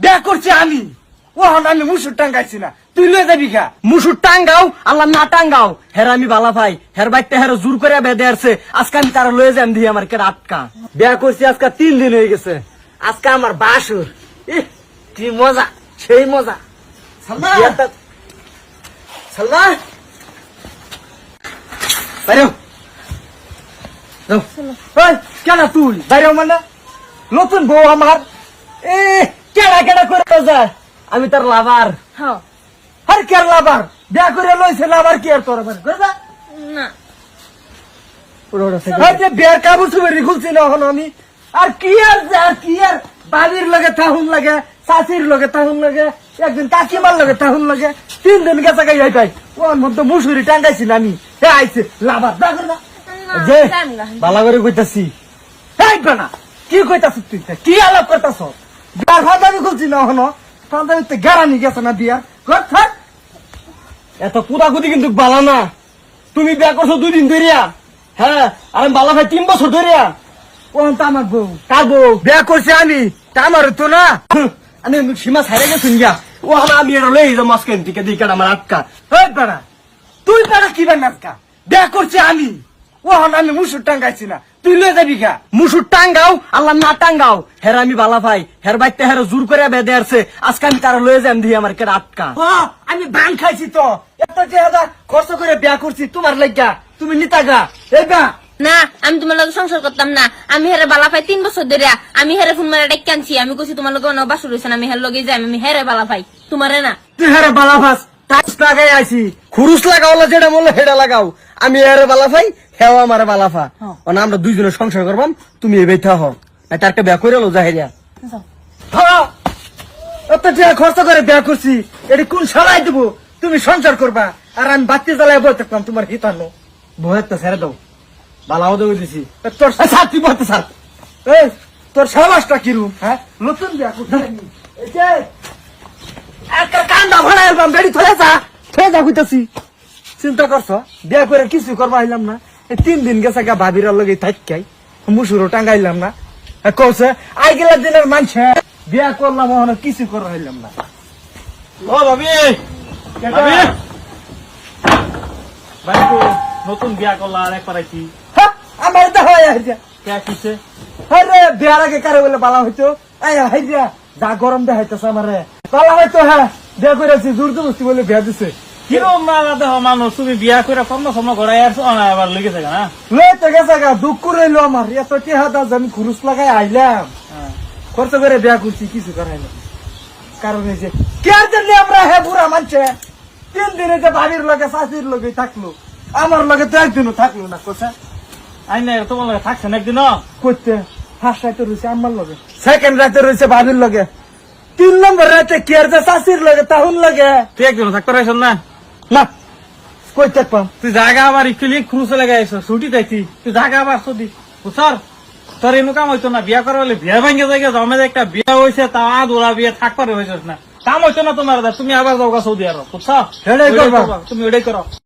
বিয়া করছি আমি। ও আমি মুসুর টাঙ্গাইছি না। তুই লয়ে যাবি খা মুসুর টাঙ্গাও আল্লাহ না টাঙ্গাও হের আমি বালা ভাই হের বাইতে হের জোর করে বেঁধে আসছে আজকে আমি তারা লয়ে যাম দিয়ে আমার কেটে আটকা। বিয়া করছি আজকে তিন দিন হয়ে গেছে। আজকে আমার বাসুর। কি মজা সেই মজা। কেন তুই? বাইরে মানে? নতুন বউ আমার। এ কেডা কেডা করে যায় আমি তার লাভার। হ্যাঁ। আর কে লাভার? বিয়া করে লইছে লাভার কি আর তোর করে যা। না। বিয়ার এখন আমি। আর কি আর আর কি আর? বাবির লগে তাহুন লাগে চাচির লগে তাহুন লাগে একদিন কাকিমার লগে তাহুন লাগে তিন দিন গেছে গাই যাই ওর মধ্যে মুসুরি টাঙ্গাইছি না আমি হে আইছে লাভার। দেখো না যে যাম করে কইতাছি এই কি কইতাছ তুই? কি আলাপ করতাছ বিয়ার ফাঁদাবি খুলছি না গারানি গেছে না বিয়ার? এত কুদাকুদি কিন্তু বালা না। তুমি করছ ধরিয়া। হ্যাঁ আর আমি বালা ভাই তিন বছর ধরিয়া। ও তো বউ। কার বউ। করছি আমি। তা না। আমি সীমা ছাড়ে গেছেন গিয়া। ও আমি লই দিকে আমার আটকা। বেড়া, তুই বেড়া কি বানাকা বিয়া করছি আমি। ও আমি মুসুর টাঙ্গাইছি না। তুই লয়ে যাবি খা মুসুর টাঙ্গাও আল্লাহ না টাঙ্গাও। হের আমি বালা ভাই হের বাইতে হের জোর করে বেঁধে আসছে আজকে আমি তারা লয়ে যাম দিয়ে আমার কেটে আটকা। ও আমি বান খাইছি তো। এত যে হাজার খরচ করে বিয়া করছি তোমার লাগিয়া তুমি নিতা গা। এই না আমি তোমার লগে সংসার করতাম না। আমি হেরে বালা পাই তিন বছর ধরে আমি হেরে ফোন মারা ডেকে আনছি। আমি কইছি তোমার লগে অনেক বাসু রয়েছে আমি হের লগে যাই আমি হেরে বালা পাই তোমারে না। তুই হারে বালা ফাস টাচ লাগাই আইছি। খুরুস লাগাও যেটা বলল সেটা লাগাও। আমি এর বালা ভাই হেও আমার বালা ফা ও না আমরা দুইজনে সংসার করবাম তুমি এ বেথা হও। না তার একটা বিয়া করে লো যাহেরিয়া হ্যাঁ এত যে করে বিয়া করছি এটি কোন সালাই দিব? তুমি সংসার করবা। আর আমি বাতি জ্বালাই বই থাকলাম তোমার হিতানো বহের তো ছেড়ে দাও। বালাও দেবো দিছি। তোর সাথ তুই বলতে এই তোর সাবাসটা কিরুম হ্যাঁ? নতুন বিয়া করছি এই যে একটা কান্দা ভাড়া এলাম বেড়ি থয়ে যা থয়ে যা কইতাছি। চিন্তা করছ বিয়া করে কিছু করবা আইলাম না। এই তিন দিন গেছে গা ভাবিরার লগে থাকাই মুসুরও টাঙ্গাইলাম না। কৌছে আই গেলা দিনের মানুষে বিয়া করলাম ওখানে কিছু করা হইলাম না। ও ভাবি ভাবি। ভাই নতুন বিয়া করলা আর একবার হ্যাঁ, আমার তো হয় কে। কিছে আরে বিয়ার আগে কারে বলে বালা হইতো? আই হাইজা যা গরম দেখাইতেছে আমারে। বালা হইতো হ্যাঁ। বিয়া করেছি জোর জবস্তি বলে বিয়া দিছে। কিরম না আলাদা হ মানুষ তুমি বিয়া করে কম না না গা দুঃখ আমার। এত টেহাদা আমি খুরুস লাগাই আইলাম। খরচ করে বিয়া করছি কিছু কারণ এই যে কেয়ার জন্য আমরা হে বুড়া মানছে তিন দিনে যে বাড়ির লগে শাশির লগে থাকল আমার লগে তো একদিনও থাকল না কোথা আই না তোমার লাগে থাকছেন একদিন করতে ফার্স্ট রাতে রয়েছে আমার লগে সেকেন্ড রাতে রয়েছে বাবির লগে। তিন নম্বর রাতে কেয়ার যে শাশির লগে তাহুন লগে? তুই একদিন থাকতে পারছ না? না কই থাকবাম তুই জায়গা আবার ইকুয়ালি খুরুসে লাগাই আইছো ছুটি যাইতি তুই জায়গা আবার সদি বুঝছর তোর এনু কাম হইতো না বিয়া করা হলে বিয়া ভাঙ্গে জায়গা জমে একটা বিয়া হয়েছে তা দোলা বিয়া থাকবার হয়েছিস না। কাম হইতো না তোমার তুমি আবার যাও সৌদি আরব। বুঝছ তুমি ওটাই করো।